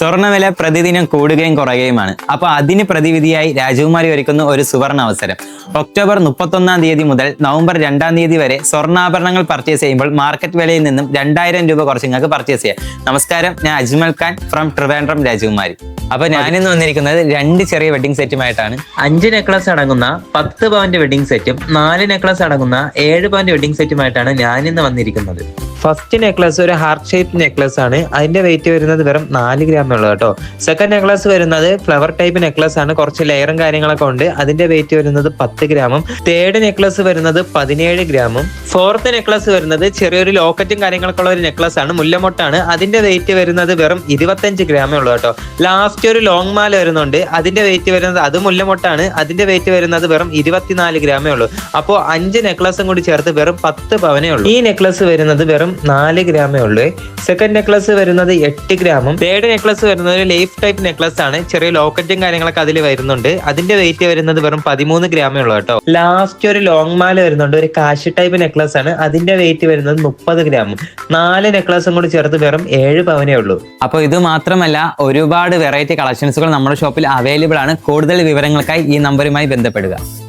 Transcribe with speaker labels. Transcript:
Speaker 1: സ്വർണവില പ്രതിദിനം കൂടുകയും കുറയുകയുമാണ്. അപ്പോൾ അതിന് പ്രതിവിധിയായി രാജകുമാരി ഒരുക്കുന്ന ഒരു സുവർണ അവസരം ഒക്ടോബർ മുപ്പത്തൊന്നാം തീയതി മുതൽ നവംബർ രണ്ടാം തീയതി വരെ സ്വർണാഭരണങ്ങൾ പർച്ചേസ് ചെയ്യുമ്പോൾ മാർക്കറ്റ് വിലയിൽ നിന്നും രണ്ടായിരം രൂപ കുറച്ച് നിങ്ങൾക്ക് പർച്ചേസ് ചെയ്യാം. നമസ്കാരം ഞാൻ അജ്മൽ ഖാൻ ഫ്രം ട്രിവാൻഡ്രം രാജകുമാരി. അപ്പൊ ഞാനിന്ന് വന്നിരിക്കുന്നത് രണ്ട് ചെറിയ വെഡിങ് സെറ്റുമായിട്ടാണ്
Speaker 2: അഞ്ച് നെക്ലസ് അടങ്ങുന്ന പത്ത് പവന്റെ വെഡിങ് സെറ്റും നാല് നെക്ലസ് അടങ്ങുന്ന ഏഴ് പവന്റെ വെഡിങ് സെറ്റുമായിട്ടാണ് ഞാനിന്ന് വന്നിരിക്കുന്നത്. ഫസ്റ്റ് നെക്ലസ് ഒരു ഹാർട്ട് ഷേപ്പ് നെക്ലസ് ആണ്. അതിന്റെ വെയിറ്റ് വരുന്നത് വെറും നാല് ഗ്രാം ഉള്ളൂ കേട്ടോ. സെക്കൻഡ് നെക്ലസ് വരുന്നത് ഫ്ലവർ ടൈപ്പ് നെക്ലസ് ആണ്. കുറച്ച് ലെയറും കാര്യങ്ങളൊക്കെ ഉണ്ട്. അതിന്റെ വെയിറ്റ് വരുന്നത് പത്ത് ഗ്രാമും തേർഡ് നെക്ലസ് വരുന്നത് പതിനേഴ് ഗ്രാമും ഫോർത്ത് നെക്ലസ് വരുന്നത് ചെറിയൊരു ലോക്കറ്റും കാര്യങ്ങളൊക്കെ ഉള്ള ഒരു നെക്ലസ് ആണ്. മുല്ലമൊട്ടാണ്. അതിന്റെ വെയിറ്റ് വരുന്നത് വെറും ഇരുപത്തഞ്ച് ഗ്രാമേ ഉള്ളൂ കേട്ടോ. ലാസ്റ്റ് ഒരു ലോങ് മാല വരുന്നുണ്ട്. അതിന്റെ വെയിറ്റ് വരുന്നത് അത് മുല്ലമൊട്ടാണ്. അതിന്റെ വെയിറ്റ് വരുന്നത് വെറും ഇരുപത്തിനാല് ഗ്രാമേ ഉള്ളൂ. അപ്പോ അഞ്ച് നെക്ലസും കൂടി ചേർത്ത് വെറും പത്ത് പവനേ ഉള്ളൂ. ഈ നെക്ലസ് വരുന്നത് വെറും നാല് ഗ്രാമേ ഉള്ളൂ. സെക്കൻഡ് നെക്ലസ് വരുന്നത് എട്ട് ഗ്രാമും. തേർഡ് നെക്ലസ് വരുന്നത് ഒരു ലൈഫ് ടൈപ്പ് നെക്ലസ് ആണ്. ചെറിയ ലോക്കറ്റും കാര്യങ്ങളൊക്കെ അതിൽ വരുന്നുണ്ട്. അതിന്റെ വെയിറ്റ് വരുന്നത് വെറും പതിമൂന്ന് ഗ്രാമേ ഉള്ളൂ കേട്ടോ. ലാസ്റ്റ് ഒരു ലോങ് മാല വരുന്നുണ്ട്. ഒരു കാശ് ടൈപ്പ് നെക്ലസ് ആണ്. അതിന്റെ വെയിറ്റ് വരുന്നത് മുപ്പത് ഗ്രാം നാല് നെക്ലസും കൂടി ചേർത്ത് വെറും ഏഴ് പവനേ ഉള്ളൂ.
Speaker 1: അപ്പോൾ ഇത് മാത്രമല്ല ഒരുപാട് വെറൈറ്റി കളക്ഷൻസുകൾ നമ്മുടെ ഷോപ്പിൽ അവൈലബിൾ ആണ്. കൂടുതൽ വിവരങ്ങൾക്കായി ഈ നമ്പറുമായി ബന്ധപ്പെടുക.